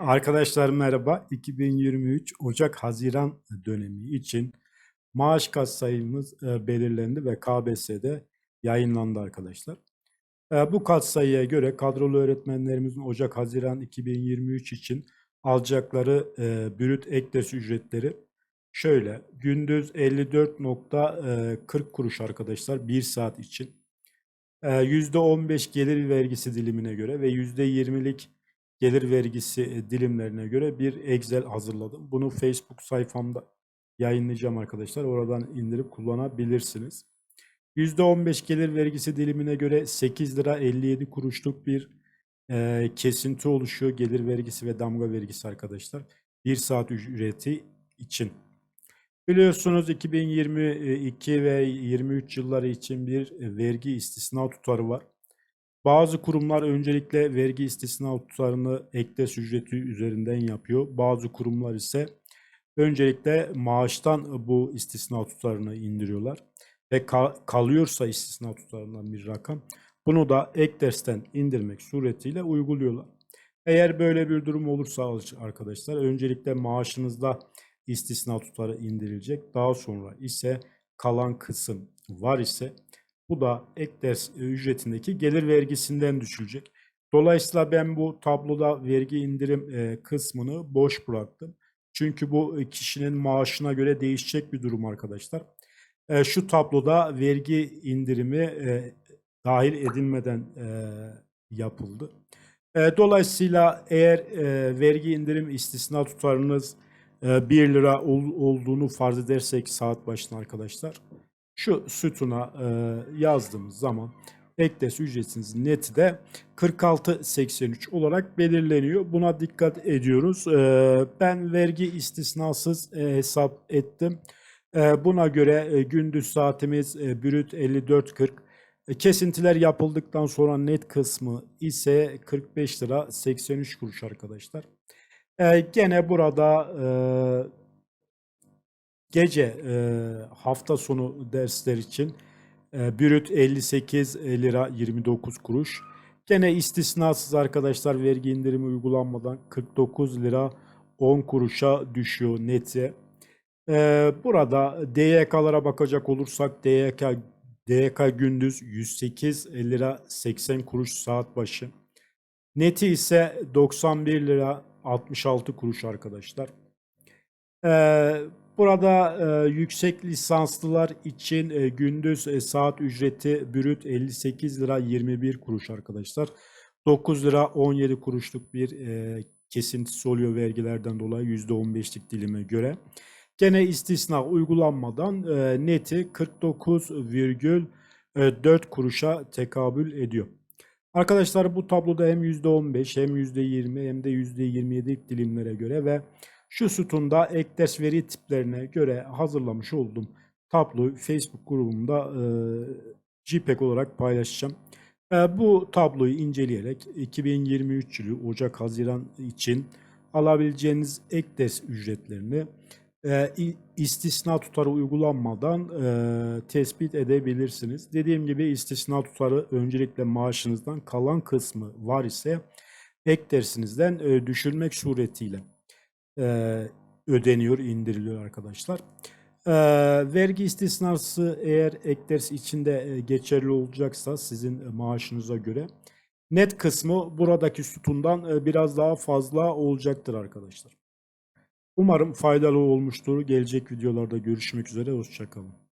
Arkadaşlar merhaba. 2023 Ocak-Haziran dönemi için maaş katsayımız e, belirlendi ve KBS'de yayınlandı arkadaşlar. E, Bu katsayıya göre kadrolu öğretmenlerimizin Ocak-Haziran 2023 için alacakları e, brüt ekles ücretleri şöyle. Gündüz 54.40 kuruş arkadaşlar 1 saat için. E, %15 gelir vergisi dilimine göre ve %20'lik gelir vergisi e, dilimlerine göre bir Excel hazırladım. Bunu Facebook sayfamda yayınlayacağım arkadaşlar. Oradan indirip kullanabilirsiniz. %15 gelir vergisi dilimine göre 8 lira 57 kuruşluk bir e, kesinti oluşuyor. Gelir vergisi ve damga vergisi arkadaşlar. 1 saat ücreti için. Biliyorsunuz 2022 ve 23 yılları için bir e, vergi istisna tutarı var. Bazı kurumlar öncelikle vergi istisna tutarını ekles ücreti üzerinden yapıyor. Bazı kurumlar ise öncelikle maaştan bu istisna tutarını indiriyorlar. Ve ka- kalıyorsa istisna tutarından bir rakam bunu da eklesten indirmek suretiyle uyguluyorlar. Eğer böyle bir durum olursa arkadaşlar öncelikle maaşınızda istisna tutarı indirilecek. Daha sonra ise kalan kısım var ise bu da ek ders e, ücretindeki gelir vergisinden düşülecek. Dolayısıyla ben bu tabloda vergi indirim e, kısmını boş bıraktım. Çünkü bu e, kişinin maaşına göre değişecek bir durum arkadaşlar. Şu tabloda vergi indirimi dahil edilmeden yapıldı. Dolayısıyla eğer vergi indirim istisna tutarınız e, 1 lira ol- olduğunu farz edersek saat başına arkadaşlar şu sütuna e, yazdığımız zaman ekles ücretinizin neti de 46.83 olarak belirleniyor. Buna dikkat ediyoruz. E, ben vergi istisnasız e, hesap ettim. E, buna göre gündüz saatimiz brüt 54.40. E, kesintiler yapıldıktan sonra net kısmı ise 45 lira 83 kuruş arkadaşlar. Gene burada gece e, hafta sonu dersler için e, brüt 58 lira 29 kuruş. Gene istisnasız arkadaşlar vergi indirimi uygulanmadan 49 lira 10 kuruşa düşüyor neti. E, burada DYK'lara bakacak olursak DYK DYK gündüz 108 lira 80 kuruş saat başı. Neti ise 91 lira 66 kuruş arkadaşlar. Ee, burada e, yüksek lisanslılar için e, gündüz e, saat ücreti brüt 58 lira 21 kuruş arkadaşlar. 9 lira 17 kuruşluk bir e, kesintisi oluyor vergilerden dolayı %15'lik dilime göre. Gene istisna uygulanmadan e, neti 49,4 kuruşa tekabül ediyor. Arkadaşlar bu tabloda hem %15 hem %20 hem de %27 dilimlere göre ve şu sütunda ek ders veri tiplerine göre hazırlamış olduğum tabloyu Facebook grubumda e, JPEG olarak paylaşacağım. E, bu tabloyu inceleyerek 2023 yılı Ocak-Haziran için alabileceğiniz ek ders ücretlerini e, istisna tutarı uygulanmadan e, tespit edebilirsiniz. Dediğim gibi istisna tutarı öncelikle maaşınızdan kalan kısmı var ise ek dersinizden e, düşürmek suretiyle e, ödeniyor, indiriliyor arkadaşlar. E, vergi istisnası eğer ek içinde e, geçerli olacaksa sizin maaşınıza göre net kısmı buradaki sütundan e, biraz daha fazla olacaktır arkadaşlar. Umarım faydalı olmuştur. Gelecek videolarda görüşmek üzere. Hoşçakalın.